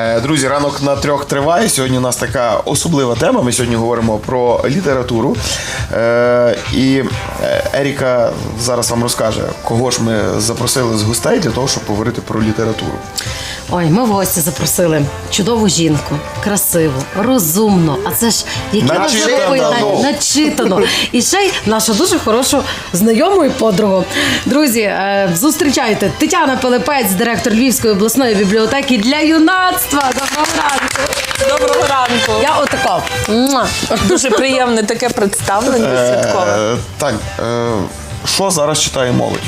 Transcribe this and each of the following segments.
Е, Друзі, ранок на трьох триває. Сьогодні у нас така особлива тема. Ми сьогодні говоримо про літературу. Е, І е, Еріка зараз вам розкаже, кого ж ми запросили з гостей для того, щоб поговорити про літературу. Ой, ми в гості запросили чудову жінку, красиву, розумну. А це ж які Начитану. важливі- начитану. І ще й нашу дуже хорошу знайому і подругу. Друзі, зустрічайте Тетяна Пилипець, директор Львівської обласної бібліотеки для юнацтва. Доброго ранку. Доброго ранку. Я отако. Муа. Дуже приємне таке представлення святкове. Е, Тань, е, що зараз читає молодь?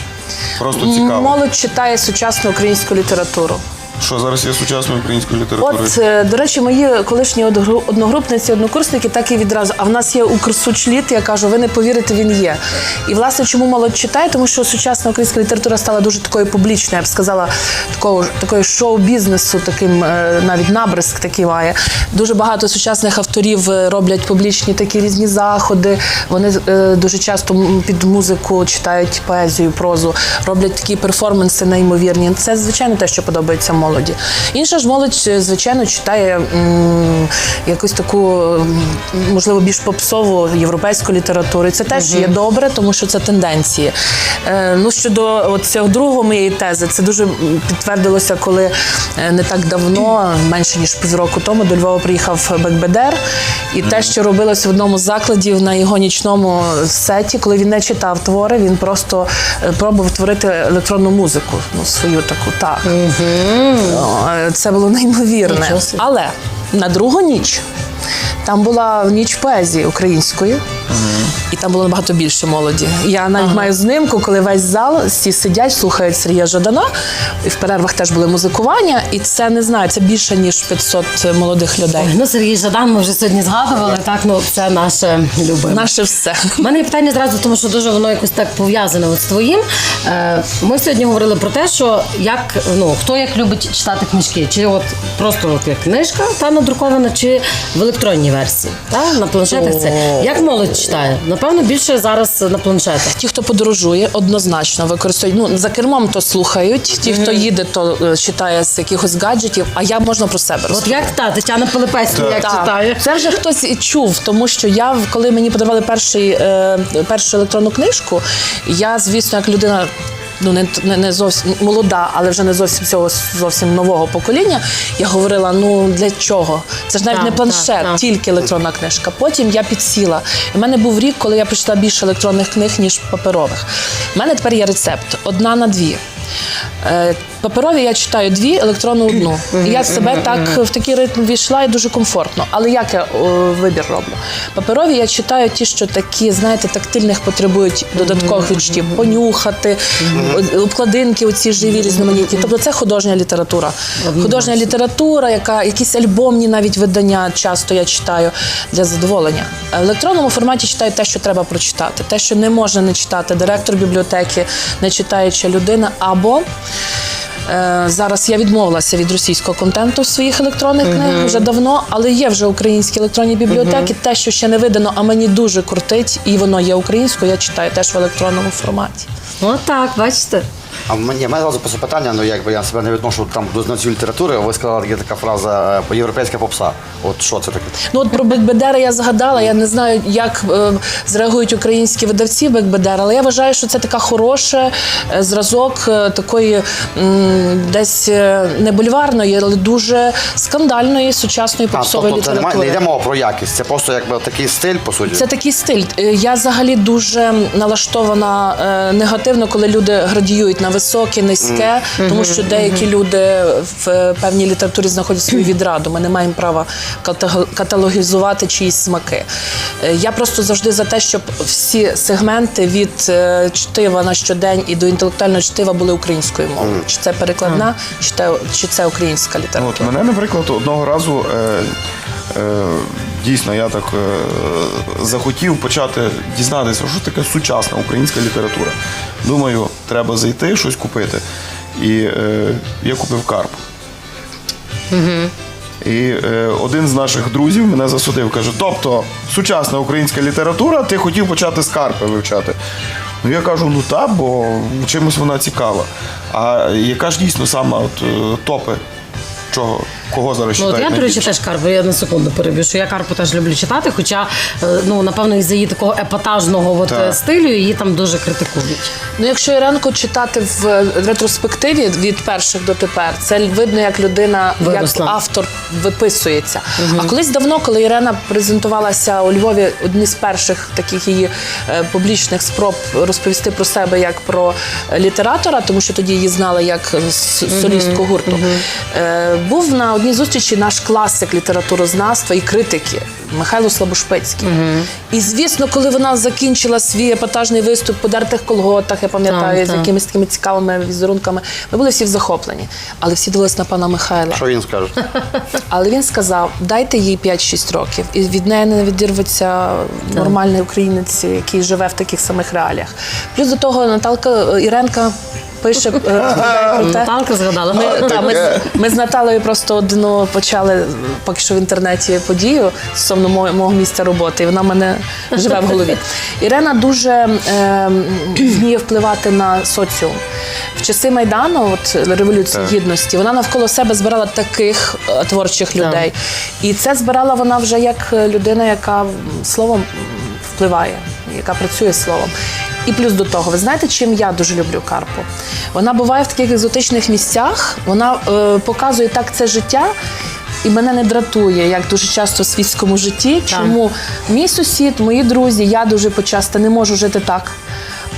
Просто цікаво. Молодь читає сучасну українську літературу. Що зараз є сучасною українською літературою? От, е, до речі, мої колишні одгру- одногрупниці, однокурсники так і відразу. А в нас є Укрсучліт, я кажу, ви не повірите, він є. І власне, чому молодь читає? Тому що сучасна українська література стала дуже такою публічною, я б сказала, такого такої шоу-бізнесу, таким е, навіть набризк такий має. Дуже багато сучасних авторів е, роблять публічні такі різні заходи. Вони е, дуже часто м, під музику читають поезію, прозу, роблять такі перформанси неймовірні. Це звичайно те, що подобається молоді. Інша ж молодь, е, звичайно, читає м, якусь таку, можливо, більш попсову європейську літературу. І це теж є добре, тому що це тенденції. Е, ну щодо от цього другого моєї тези, це дуже підтвердилося, коли е, не так давно, менше ніж півроку тому, до Львова приїхав Бекбедер. І те, що робилось в одному з закладів на його нічному сеті, коли він не читав твори, він просто е, пробував творити електронну музику. Ну, свою таку так. Е, Це було неймовірне. Але на другу ніч там була ніч поезії української. І там було набагато більше молоді. Я навіть маю знимку, коли весь зал всі сидять, слухають Сергія Жадана. І в перервах теж були музикування. І це не знаю, це більше ніж 500 молодих людей. Ну, Сергій Жадан, ми вже сьогодні згадували. Так, ну це наше любиме. Наше все. У мене є питання зразу, тому що дуже воно якось так пов'язане от з твоїм. Е, Ми сьогодні говорили про те, що як ну хто як любить читати книжки, чи от просто от як книжка та надрукована, чи в електронній версії, та на планшетах це як молодь читає? Напевно, більше зараз на планшетах. Ті, хто подорожує, однозначно використовують. Ну за кермом то слухають. Ті, хто їде, то е, читає з якихось гаджетів. А я можна про себе От розповісти. як та Тетяна Пилипець як Так. читає? Це вже хтось і чув, тому що я, коли мені подарували перший, е, першу електронну книжку, я, звісно, як людина. Ну, не, не, не зовсім молода, але вже не зовсім цього зовсім нового покоління. Я говорила: ну для чого? Це ж навіть Так, не планшет, так, так. тільки електронна книжка. Потім я підсіла. У мене був рік, коли я прочитала більше електронних книг, ніж паперових. У мене тепер є рецепт: одна на дві. Е, Паперові я читаю дві, електронну одну. І я себе так в такий ритм війшла і дуже комфортно. Але як я о, вибір роблю? Паперові я читаю ті, що такі, знаєте, тактильних потребують додаткових відчуттів, понюхати, обкладинки, оці живі різноманітні. Тобто це художня література. Художня література, яка якісь альбомні навіть видання часто я читаю для задоволення. В електронному форматі читаю те, що треба прочитати, те, що не можна не читати. Директор бібліотеки, не читаюча людина, або Е, Зараз я відмовилася від російського контенту в своїх електронних книгах вже давно, але є вже українські електронні бібліотеки. Те, що ще не видано, а мені дуже крутить, і воно є українською, я читаю теж в електронному форматі. Отак, бачите. А мені мене просто питання, ну якби я себе не відношу там до знавців літератури, ви сказали, є така фраза е, європейська попса. От що це таке? Ну от про Бекбедера я згадала. Я не знаю, як е, зреагують українські видавці Бекбедера, але я вважаю, що це така хороша е, зразок е, такої м, десь е, не бульварної, але дуже скандальної сучасної А, попсової тобто це немає, літератури. не йде мова про якість, це просто якби такий стиль, по суті. Це такий стиль. Е, Я взагалі дуже налаштована е, негативно, коли люди градіюють на високе, низьке, тому що деякі люди в певній літературі знаходять свою відраду. Ми не маємо права каталогізувати чиїсь смаки. Е, Я просто завжди за те, щоб всі сегменти від е, чтива на щодень і до інтелектуального чтива були українською мовою. Чи це перекладна, чи це, чи це українська От література. мене, наприклад, одного разу е, дійсно я так захотів почати дізнатися, що таке сучасна українська література. Думаю, треба зайти, щось купити. І е, я купив карп. І е, один з наших друзів мене засудив, каже: тобто, сучасна українська література, ти хотів почати з карпи вивчати. Ну я кажу, ну так, бо чимось вона цікава. А яка ж дійсно сама от, е, топи чого? Кого зараз Ну, от читають я, до речі, найбільше? теж Карпу, я на секунду переб'ю, що я Карпу теж люблю читати, хоча, е, ну, напевно, із-за її такого епатажного от, Так. е, стилю її там дуже критикують. Ну, якщо Іренко читати в ретроспективі від перших до тепер, це видно, як людина, Виросла. як автор виписується. А колись давно, коли Ірена презентувалася у Львові, одні з перших таких її е, публічних спроб розповісти про себе як про е, літератора, тому що тоді її знали як е, с- солістку гурту. Е, був на одній зустрічі наш класик літературознавства і критики Михайло Слабошпицький. І звісно, коли вона закінчила свій епатажний виступ по дертих колготах, я пам'ятаю, Так, з якимись такими цікавими візерунками, ми були всі в захопленні. Але всі дивились на пана Михайла. Що він скаже? Але він сказав: дайте їй 5-6 років, і від неї не відірветься нормальний українець, який живе в таких самих реаліях. Плюс до того Наталка Іренка. Пише е, розповідає про те. Наталка згадала. Ми, та, ми, з- ми з Наталею просто одну почали поки що в інтернеті подію стосовно мого, мого місця роботи, і вона в мене живе в голові. Ірена дуже е, вміє впливати на соціум. В часи Майдану, от революції Так. гідності, вона навколо себе збирала таких е, творчих людей. І це збирала вона вже як е, людина, яка словом впливає, яка працює словом. І плюс до того, ви знаєте, чим я дуже люблю Карпу? Вона буває в таких екзотичних місцях, вона е, показує так це життя. І мене не дратує, як дуже часто в світському житті. Чому мій сусід, мої друзі, я дуже почасто не можу жити так.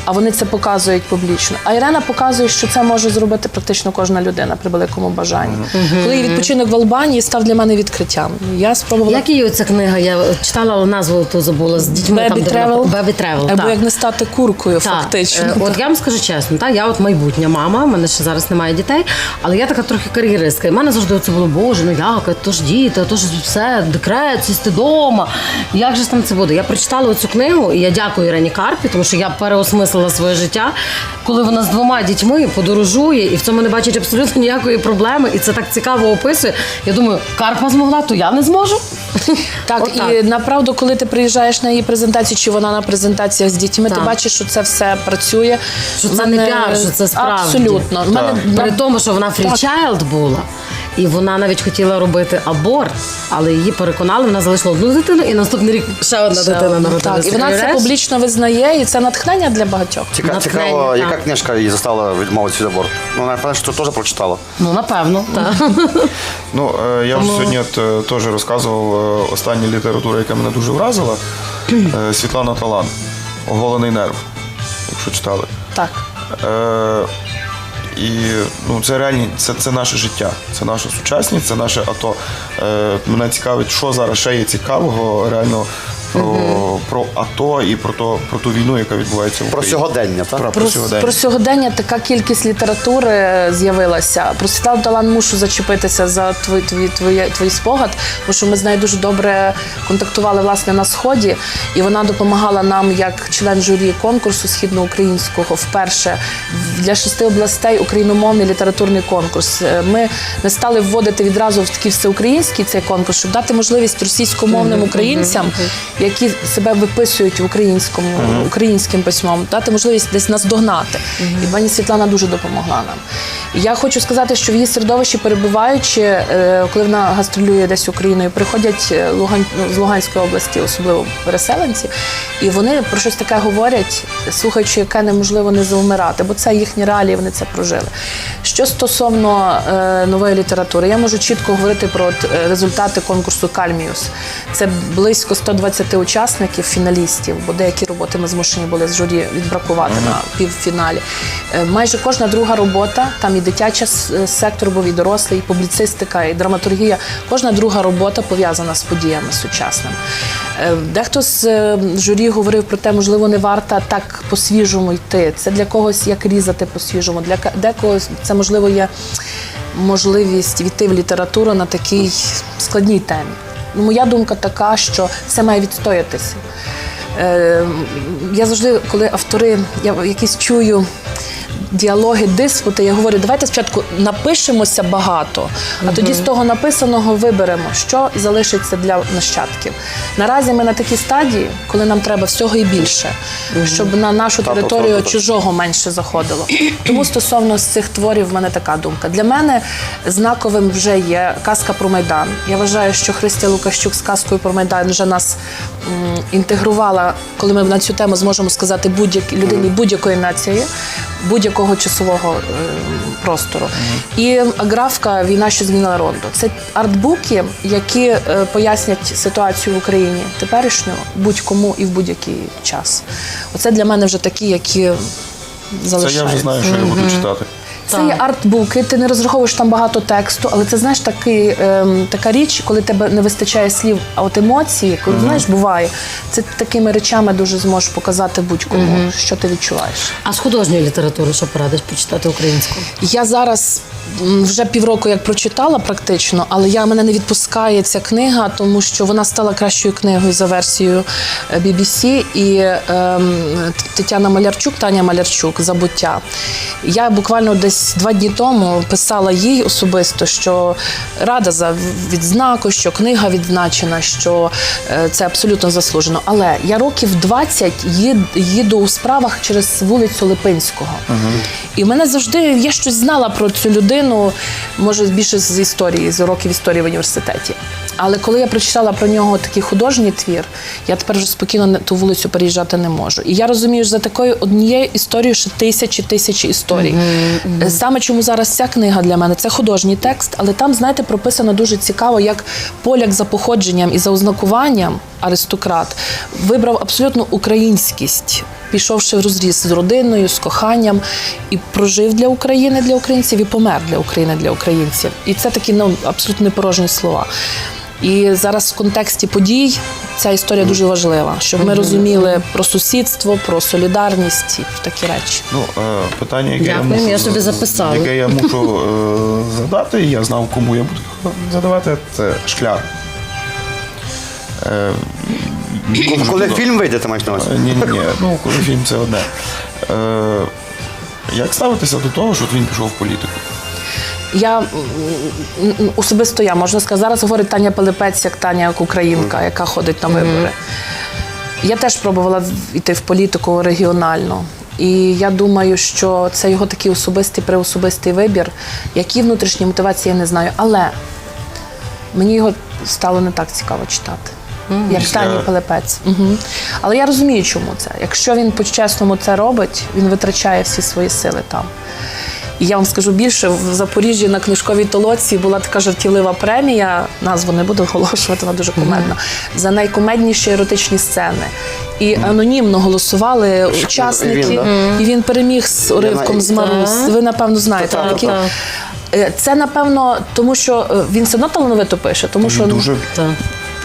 А вони це показують публічно. А Ірена показує, що це може зробити практично кожна людина при великому бажанні. Коли її відпочинок в Албанії став для мене відкриттям. Я спробувала Як її оця книга? Я читала, але назву ту забула з дітьми. Baby там, де Travel. вона- Baby Travel, або так. як не стати куркою, Так, фактично. е, От я вам скажу чесно, та я от майбутня мама, в мене ще зараз немає дітей, але я така трохи кар'єристка. І в мене завжди це було, боже, ну як, то ж діти, то ж все, декрет, сісти вдома. Як же ж там це буде? Я прочитала цю книгу, і я дякую Ірені Карпі, тому що я переосмислила своє життя, коли вона з двома дітьми подорожує і в цьому не бачить абсолютно ніякої проблеми, і це так цікаво описує. Я думаю, Карпа змогла, то я не зможу. Так, Отак. і направду, коли ти приїжджаєш на її презентацію, чи вона на презентаціях з дітьми, ти Так. бачиш, що це все працює. Що це не піар, що це справді. Абсолютно. В Мене, При тому, що вона фрічайлд була, і вона навіть хотіла робити аборт, але її переконали, вона залишила одну дитину, і наступний рік ще одна Все дитина одно. народилася. Так, і вона це Уявляєш? публічно визнає, і це натхнення для багатьох. Ціка, Натхнення, цікаво, так. яка книжка її заставила відмовитися від аборту? Ну, напевно, що теж прочитала. Ну, напевно, так. Ну, е, я вже сьогодні от, е, теж розказував е, остання література, яка мене дуже вразила. Е, Світлана Талан, Оголений нерв, якщо читали. Так. Е, і ну, це реальні, це, це наше життя, це наша сучасність, це наше АТО. Е, мене цікавить, що зараз ще є цікавого реально про, про АТО і про, то, про ту війну, яка відбувається в Про сьогодення, так? Про, Про, про сьогодення. про сьогодення така кількість літератури з'явилася. Про Світлану Талан мушу зачепитися за твій, твій, твій, твій спогад, тому що ми з нею дуже добре контактували власне на сході, і вона допомагала нам як член журі конкурсу східноукраїнського вперше для шести областей україномовний літературний конкурс. Е, Ми не стали вводити відразу в такий всеукраїнський цей конкурс, щоб дати можливість російськомовним українцям, які себе виписують в українському українським письмом, дати можливість десь нас догнати. І пані Світлана дуже допомогла нам. Я хочу сказати, що в її середовищі перебуваючи, е, коли вона гастролює десь Україною, приходять е, Лугань, ну, з Луганської області, особливо переселенці, і вони про щось таке говорять, слухаючи, яке неможливо не завмирати, бо це їхні реалії, вони це прожили. Що стосовно е, нової літератури, я можу чітко говорити про е, результати конкурсу Кальміус. Це близько 120 учасників, фіналістів, бо деякі роботи ми змушені були з журі відбракувати на півфіналі. Е, Майже кожна друга робота, там і дитяча с- е, сектор був, і дорослий, і публіцистика, і драматургія. Кожна друга робота пов'язана з подіями сучасними. Е, Дехто з журі говорив про те, можливо, не варто так по-свіжому йти. Це для когось як різати по-свіжому, для декого це можливо є можливість війти в літературу на такій складній темі. Ну, моя думка така, що все має відстоятися. Е, я завжди, коли автори, я якісь чую діалоги, диспути. Я говорю, давайте спочатку напишемося багато, а тоді з того написаного виберемо, що залишиться для нащадків. Наразі ми на такій стадії, коли нам треба всього і більше, щоб на нашу територію чужого менше заходило. Тому стосовно з цих творів, в мене така думка. Для мене знаковим вже є казка про Майдан. Я вважаю, що Христя Лукащук з казкою про Майдан вже нас м, інтегрувала, коли ми на цю тему зможемо сказати будь-як людині будь-якої нації, будь-якого часового е, простору. І графка Війна, що змінила Рондо. Це артбуки, які е, пояснять ситуацію в Україні теперішню будь-кому і в будь-який час. Оце для мене вже такі, які Це залишаються. я вже знаю, що я буду читати. Це є артбуки, ти не розраховуєш там багато тексту, але це знаєш такий, ем, така річ, коли тебе не вистачає слів, а от емоції, коли знаєш, буває, це такими речами дуже зможеш показати будь-кому, що ти відчуваєш. А з художньої літератури що порадиш почитати українську? Я зараз м, вже півроку як прочитала практично, але я мене не відпускає ця книга, тому що вона стала кращою книгою за версією е, BBC. І ем, Тетяна Малярчук, Таня Малярчук, Забуття. Я буквально десь два дні тому писала їй особисто, що рада за відзнаку, що книга відзначена, що е, це абсолютно заслужено. Але я років 20 їду у справах через вулицю Липинського. І в мене завжди я щось знала про цю людину, може більше з історії, з уроків історії в університеті. Але коли я прочитала про нього такий художній твір, я тепер вже спокійно на ту вулицю переїжджати не можу. І я розумію, що за такою однією історією ще тисячі тисячі історій. Е, Саме чому зараз ця книга для мене це художній текст, але там, знаєте, прописано дуже цікаво, як поляк за походженням і за ознакуванням аристократ вибрав абсолютно українськість, пішовши в розріз з родиною, з коханням, і прожив для України, для українців, і помер для України, для українців. І це такі ну, абсолютно непорожні слова. І зараз в контексті подій ця історія дуже важлива, щоб ми розуміли про сусідство, про солідарність і такі речі. Ну, е, питання, яке Дякую, я, мушу, я собі записала. яке я мушу е, задати, і я знав, кому я буду задавати, це шкляр. Е, Коли фільм вийде, ти маєш на увазі? Ні, ні, ні. Ну, коли фільм це одне. Е, як ставитися до того, що він пішов в політику? Я особисто я можна сказати, зараз говорить Таня Пилипець, як Таня як українка, яка ходить на вибори. Я теж пробувала йти в політику регіональну. І я думаю, що це його такий особистий приособистий вибір. Які внутрішні мотивації, я не знаю. Але мені його стало не так цікаво читати. Як Після- Тані Пилипець. Угу. Але я розумію, чому це. Якщо він по-чесному це робить, він витрачає всі свої сили там. І я вам скажу більше, в Запоріжжі на книжковій толоці була така жартівлива премія, назву не буду оголошувати, вона дуже кумедна, за найкумедніші еротичні сцени. І анонімно голосували учасники, він, да? і він переміг з уривком з Марус. Ви напевно знаєте Так, так. Е, Це напевно, тому що е, він все одно талановито пише, тому що дуже.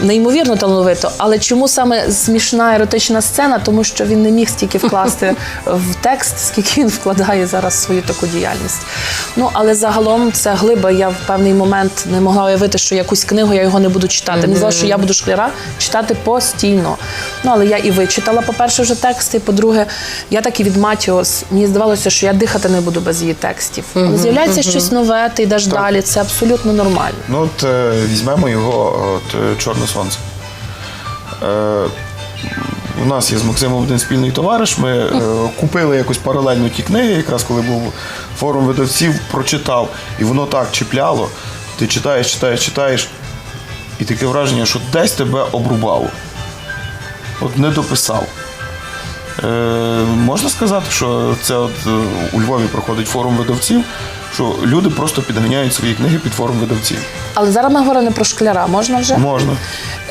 Неймовірно талановито. Але чому саме смішна еротична сцена? Тому що він не міг стільки вкласти в текст, скільки він вкладає зараз в свою таку діяльність. Ну але загалом це глиба. Я в певний момент не могла уявити, що якусь книгу я його не буду читати. Не знала, що я буду шкляра читати постійно. Ну але я і вичитала, по-перше, вже тексти. По-друге, я так і від Матіос. Мені здавалося, що я дихати не буду без її текстів. Але з'являється щось нове, ти йдеш далі. Це абсолютно нормально. Ну, от е, візьмемо його от, е, Чорне сонце. Е, у нас є з Максимом один спільний товариш. Ми е, купили якось паралельно ті книги, якраз коли був форум видавців, прочитав, і воно так чіпляло. Ти читаєш, читаєш, читаєш, і таке враження, що десь тебе обрубало. От не дописав. Е, можна сказати, що це от е, у Львові проходить форум видавців, що люди просто підганяють свої книги під форум видавців. Але зараз ми говоримо не про шкляра. Можна вже? Можна.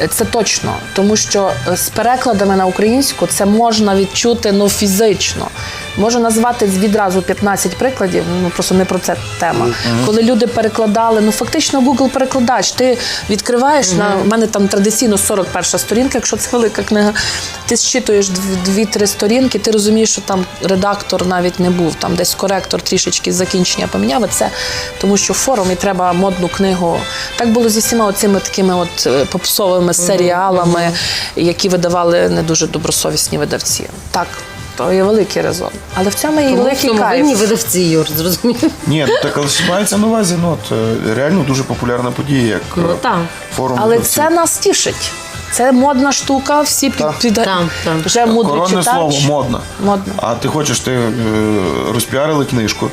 Це точно, тому що з перекладами на українську це можна відчути ну фізично. Можу назвати відразу 15 прикладів, ну просто не про це тема. Коли люди перекладали, ну фактично Google перекладач. Ти відкриваєш на в мене там традиційно 41 сторінка, якщо це велика книга. Ти зчитуєш дв- дві-три сторінки, ти розумієш, що там редактор навіть не був, там десь коректор трішечки закінчення поміняв. А Це тому, що в форумі треба модну книгу. Так було зі всіма оцими такими от е, попсовими серіалами, які видавали не дуже добросовісні видавці. Так. То є великий резон. Але в цьому є і Тому великий цьому винні видавці, Юр, зрозумів. Ні, ну так але мається на увазі, ну от е, реально дуже популярна подія, як Ну, е, форум. Але видавців. це нас тішить. Це модна штука, всі під, під так. вже Коронне читач. слово модно. Модно. А ти хочеш, ти розпіарили книжку,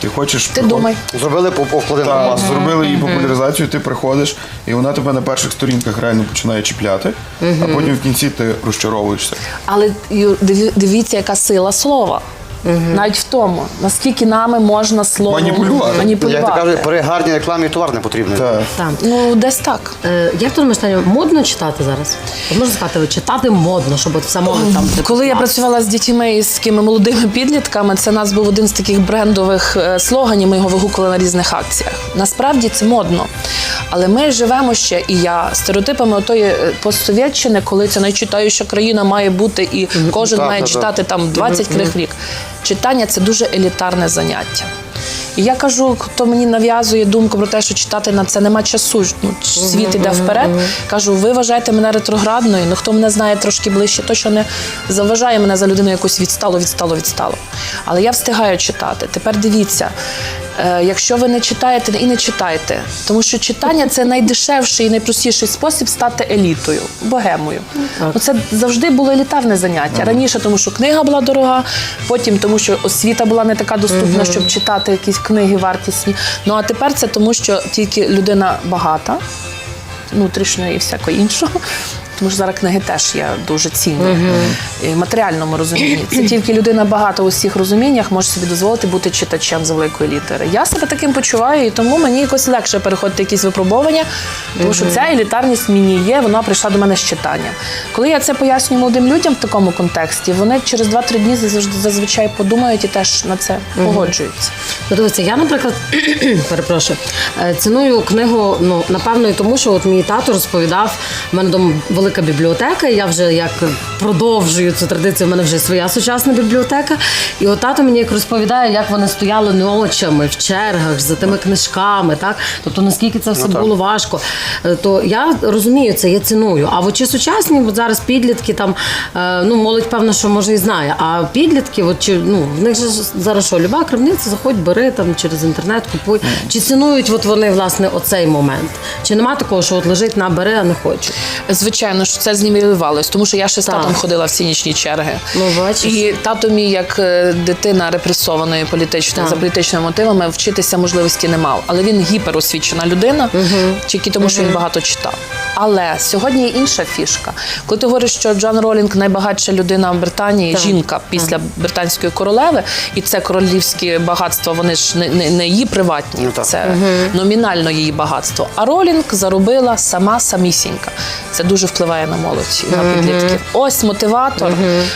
ти хочеш. Ти приход- думай. Зробили по, по вкладинку Так, масу. зробили її популяризацію, ти приходиш, і вона тебе на перших сторінках реально починає чіпляти, а потім в кінці ти розчаровуєшся. Але Юр, диві- дивіться, яка сила слова. Навіть в тому, наскільки нами можна словом Маніпулювати. Як маніпулювати. кажуть, при гарній рекламі товар не потрібний. Так. Так. Ну, десь так. Е, як ти думаєш, Таня, модно читати зараз? От можна сказати, читати модно, щоб от молодь там. Коли я працювала з дітьми і з такими молодими підлітками, це у нас був один з таких брендових е, слоганів. Ми його вигукували на різних акціях. Насправді це модно. Але ми живемо ще, і я стереотипами отої е, постсовєтщини, коли це найчитаюча країна має бути, і кожен Так, має так, так. читати там 20 книг в рік. Читання це дуже елітарне заняття. І я кажу, хто мені нав'язує думку про те, що читати на це нема часу. Ну, світ іде вперед. Кажу, ви вважаєте мене ретроградною. Ну хто мене знає трошки ближче, то що не заважає мене за людину якусь відстало, відстало, відстало. Але я встигаю читати. Тепер дивіться, якщо ви не читаєте і не читайте, тому що читання це найдешевший і найпростіший спосіб стати елітою, богемою. Ну, це завжди було елітарне заняття. Раніше, тому що книга була дорога, потім тому, що освіта була не така доступна, щоб читати якісь книги вартісні. Ну а тепер це тому, що тільки людина багата, внутрішньо і всяко іншого. Тому що зараз книги теж є дуже цінні і в матеріальному розумінні. Це тільки людина багата у всіх розуміннях може собі дозволити бути читачем з великої літери. Я себе таким почуваю, і тому мені якось легше переходити якісь випробування, тому що ця елітарність мені є, вона прийшла до мене з читання. Коли я це пояснюю молодим людям в такому контексті, вони через 2-3 дні зазвичай подумають і теж на це погоджуються. Ну, дивіться, я, наприклад, перепрошую, е, ціную книгу, ну, напевно, і тому, що от мій тато розповідав, в мене вдома велика бібліотека, і я вже як продовжую цю традицію, в мене вже своя сучасна бібліотека. І от тато мені як розповідає, як вони стояли ночами в чергах за тими книжками, так? Тобто наскільки це все було важко. Е, То я розумію це, я ціную. А от чи сучасні, от зараз підлітки там, е, ну, молодь, певно, що може і знає, а підлітки, от чи ну в них же зараз що, люба крамниця, заходь, бери там через інтернет, купуй. Чи цінують от вони власне оцей момент? Чи нема такого, що от лежить на бери, а не хочу? Звичайно, що це знівелювалось, тому що я ще з Так. татом ходила в ці нічні черги. Ну, бачиш. І тато мій, як е, дитина репресованої політичної Так. за політичними мотивами, вчитися можливості не мав. Але він гіперосвічена людина, тільки тому, що він багато читав. Але сьогодні є інша фішка. Коли ти говориш, що Джон Ролінг найбагатша людина в Британії, Так. жінка після британської королеви, і це королівські багатства, вони ж не, не, не її приватні, Ну, це номінально її багатство. А Ролінг заробила сама самісінька. Це дуже впливає на молодь і на підлітків. Ось мотиватор,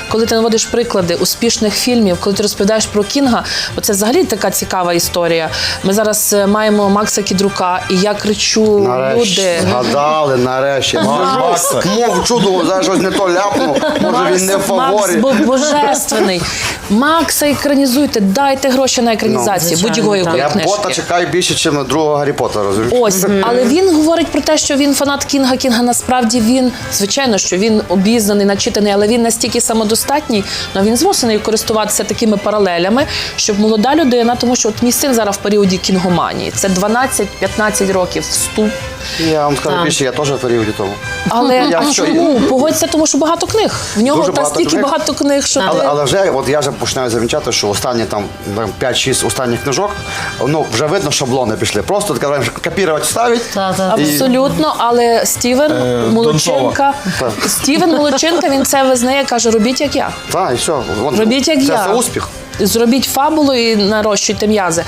коли ти наводиш приклади успішних фільмів, коли ти розповідаєш про Кінга, оце взагалі така цікава історія. Ми зараз е, маємо Макса Кідрука, і я кричу: Нарешті люди. згадали, нарешті. Макса. Мов чудово, зараз щось не то ляпнув. Може він не в Макс божественний. Макса екранізуйте, дайте гроші на екранізацію. Ну, Будь-якої звичайно, Я книжки. бота чекаю більше, ніж другого Гаррі Поттера, розумієш? Ось, але він говорить про те, що він фанат Кінга. Кінга насправді він, звичайно, що він обізнаний, начитаний, але він настільки самодостатній, але він змусений користуватися такими паралелями, щоб молода людина, тому що от мій син зараз в періоді кінгоманії. Це 12-15 років вступ. Я вам скажу Так. більше, я теж в періоді тому. Але Я а що, чому? Погодься, тому що багато книг. В нього Дуже та багато стільки книг. багато книг, що Але, ти... але вже от я вже починаю замічати, що останні там там, 5-6 останніх книжок, ну вже видно, шаблони пішли. Просто так кажемо, копірувати ставить. Та, та. І- Абсолютно, але Стівен Е, Молодченка, Так. Стівен Молодченка, він це визнає, каже: робіть як я. Так, і все. Вон, Робіть як це, я. Це успіх. Зробіть фабулу і нарощуйте м'язи.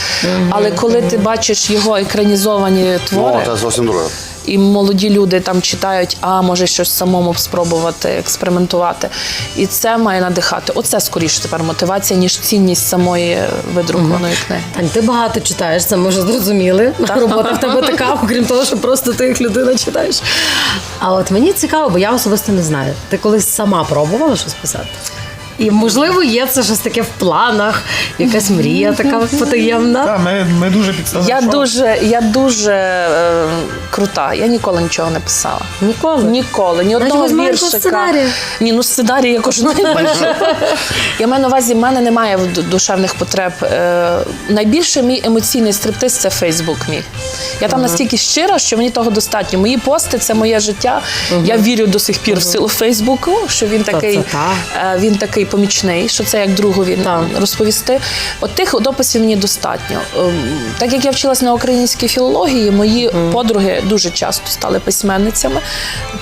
Але коли ти бачиш його екранізовані твори, Ну, це зовсім друге. І молоді люди там читають, а може щось самому спробувати, експериментувати. І це має надихати. Оце скоріше тепер мотивація, ніж цінність самої видрукованої книги. Тань, ти багато читаєш, це ми вже зрозуміли. Робота в тебе така, окрім того, що просто ти як людина читаєш. А от мені цікаво, бо я особисто не знаю. Ти колись сама пробувала щось писати? І можливо є це щось таке в планах, якась мрія така потаємна. Так, ми, ми дуже підставили. Я дуже, я дуже е, крута. Я ніколи нічого не писала. Ніколи. Ніколи. Ні одного маленького віршика. сценарію. Ні, ну сценарій я кожен день пишу. Я маю на увазі, в мене немає ду- душевних потреб. Е, найбільше мій емоційний стриптиз це Фейсбук мій. Я там настільки щира, що мені того достатньо. Мої пости це моє життя. Я вірю до сих пір в силу Фейсбуку, що він такий, це так. е, він такий помічний, що це як другові Так. розповісти. От тих дописів мені достатньо. Ем, Так як я вчилась на українській філології, мої подруги дуже часто стали письменницями.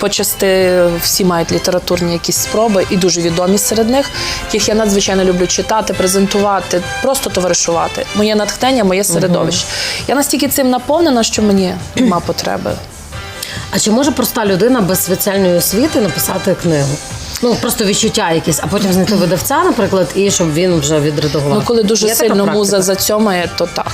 Почасти всі мають літературні якісь спроби і дуже відомі серед них, яких я надзвичайно люблю читати, презентувати, просто товаришувати. Моє натхнення, моє середовище. Я настільки цим наповнена, що мені нема потреби. А чи може проста людина без спеціальної освіти написати книгу? Ну просто відчуття якісь, а потім знайти видавця, наприклад, і щоб він вже відредагував. Ну, коли дуже Є сильно муза зацьомає, то так.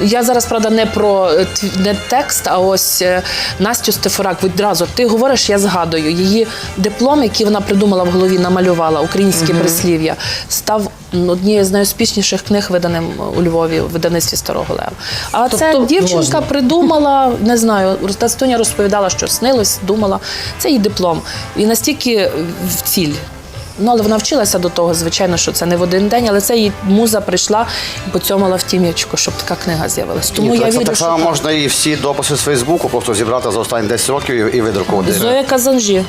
Я зараз, правда, не про е, не текст, а ось е, Настю Стефорак. Відразу ти говориш, я згадую. Її диплом, який вона придумала в голові, намалювала українське прислів'я, став однією з найуспішніших книг, виданим у Львові в видавництві Старого Лева. А Тобто ця дівчинка можна. придумала, не знаю, Настуня розповідала, що снилось, думала. Це її диплом. І настільки в ціль. Ну, але вона вчилася до того, звичайно, що це не в один день, але це її муза прийшла і поцьомала в тім'ячку, щоб така книга з'явилась. Тому Ні, я так, вірю, так само так. можна і всі дописи з Фейсбуку просто зібрати за останні 10 років і, і видрукувати. Зоя Казанжі.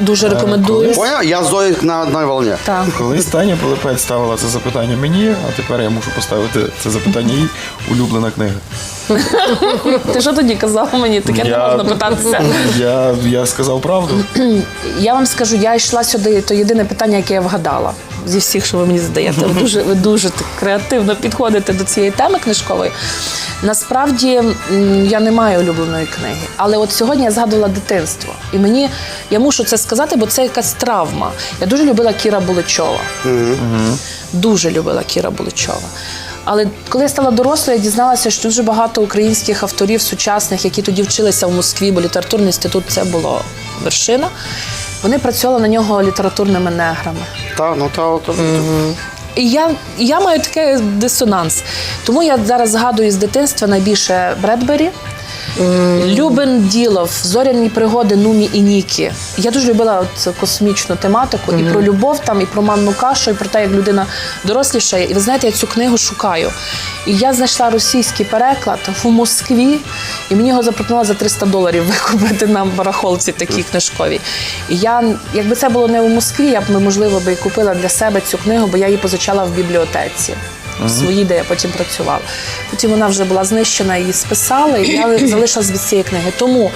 Дуже рекомендую. Поняв? Я з Зоєю на одній волні. Так. Колись Таня Пилипець ставила це запитання мені, а тепер я мушу поставити це запитання їй улюблена книга. Ти що тоді казав мені? Таке не можна питатися. Я, я сказав правду. Я вам скажу, я йшла сюди, то єдине питання, яке я вгадала зі всіх, що ви мені задаєте. Ви дуже, ви дуже так креативно підходите до цієї теми книжкової. Насправді м, я не маю улюбленої книги. Але от сьогодні я згадувала дитинство. І мені я мушу це сказати, бо це якась травма. Я дуже любила Кіра Буличова. Дуже любила Кіра Буличова. Але коли я стала дорослою, я дізналася, що дуже багато українських авторів сучасних, які тоді вчилися в Москві, бо літературний інститут це була вершина. Вони працювали на нього літературними неграми. Та, ну та, от, І я, я маю такий дисонанс. Тому я зараз згадую з дитинства найбільше Бредбері. Любен Ділов, зоряні пригоди Нумі і Нікі. Я дуже любила от космічну тематику і про любов там, і про манну кашу, і про те, як людина дорослішає. І ви знаєте, я цю книгу шукаю. І я знайшла російський переклад в Москві, і мені його запропонували за 300 доларів викупити на барахолці такій книжковій. І я, якби це було не у Москві, я б можливо би купила для себе цю книгу, бо я її позичала в бібліотеці. В свої, де я потім працювала. Потім вона вже була знищена, її списали, і я залишилась від цієї книги. Тому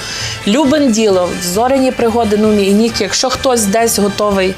Любен діло, зоряні пригоди Нумі і Нікі, якщо хтось десь готовий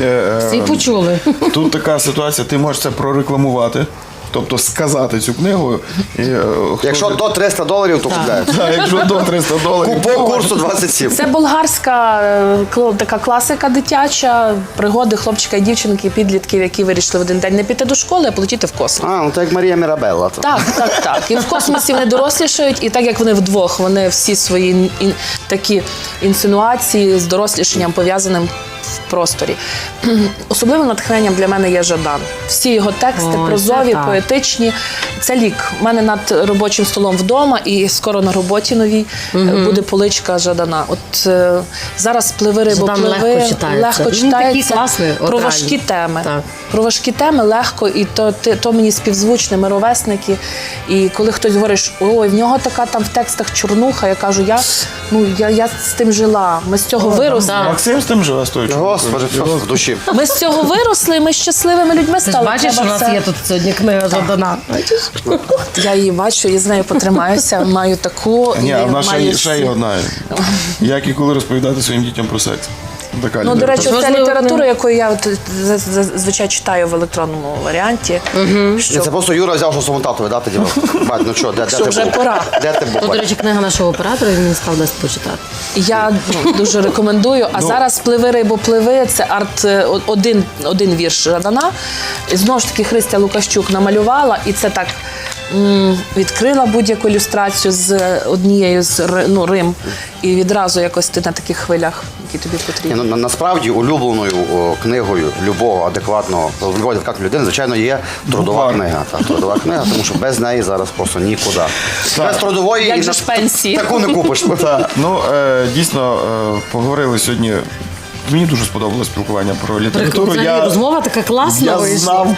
Е, е, Всі почули. Тут така ситуація, ти можеш це прорекламувати, тобто сказати цю книгу. І, е, Якщо ж- до 300 доларів, то купляють. Так, якщо до 300 доларів. Купон курсу 27. Це болгарська е, така класика дитяча, пригоди хлопчика і дівчинки, підлітків, які вирішили в один день не піти до школи, а полетіти в космос. А, ну так як Марія Мірабелла. То. Так, так, так. І в космосі вони дорослішають, і так як вони вдвох, вони всі свої ін- ін- такі інсинуації з дорослішенням пов'язаним в просторі. Особливим натхненням для мене є Жадан. Всі його тексти Ой, прозові, так. поетичні. Це лік. У мене над робочим столом вдома, і скоро на роботі новій е, буде поличка Жадана. От е, зараз пливи рибо Жадан пливи, легко читається. легко Він такий читається. класний, от про реально. важкі теми. Так. Про важкі теми легко, і то, ти- то мені співзвучне, ми ровесники. І коли хтось говорить, ой, в нього така там в текстах чорнуха, я кажу, я, ну, я, я з тим жила. Ми з цього виросли. Максим з тим живе з тою Господи, в душі. Ми з цього виросли, ми щасливими людьми Ти ж стали. бачиш, Треба у нас все- є тут сьогодні книга задана. Я її бачу, я з нею потримаюся. Маю таку. Ні, і а в нас ще, маю є- ще всі. є одна. Як і коли розповідати своїм дітям про секс. Така Ну, до речі, ця ну. література, яку я от, з- з- зазвичай читаю в електронному варіанті, що Це просто Юра взяв, що своєму тату видати. Типу, бать, ну що, де, де Що ти вже був? пора. Де ти був? Ну, до речі, книга нашого оператора, він мені сказав дасть почитати. Я ну, дуже рекомендую. А зараз пливи рибо пливи. Це арт е, о- один, один вірш Жадана. І Знову ж таки Христя Лукащук намалювала, і це так м, відкрила будь-яку ілюстрацію з однією з Ри- ну, Рим, і відразу якось ти на таких хвилях, які тобі Ні, потрібні. ну, на- насправді улюбленою о, книгою любого адекватного любого адекватної людини, звичайно, є трудова Буквар. книга. Та, трудова книга, тому що без неї зараз просто нікуди. Без трудової Як і же на- ж пенсії? таку не купиш. Так, ну е, дійсно е, поговорили сьогодні. Мені дуже сподобалось спілкування про літературу. Взагалі, розмова така класна я вийшла. знав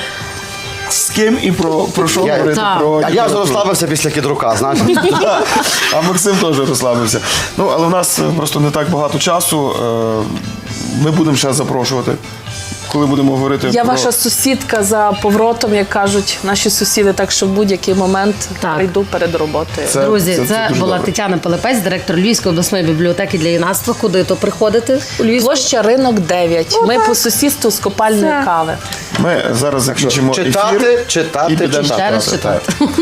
з ким і про, про що Я- говорити. Так. Про А я вже літературу. розслабився після кідрука, знаєш. А Максим теж розслабився. Ну, але в нас е, просто не так багато часу. Е, Ми будемо ще запрошувати, коли будемо говорити Я про... ваша сусідка за поворотом, як кажуть наші сусіди, так що в будь-який момент Так. прийду перед роботою. Це- Друзі, це- це, це дуже була добре. Тетяна Пилипець, директор Львівської обласної бібліотеки для юнацтва. Куди то приходити у Львівську? Площа ринок 9. Ми по сусідству з копальної Все. кави. Ми зараз закінчимо ефір. Читати, читати, і підемо Ще раз читати. читати.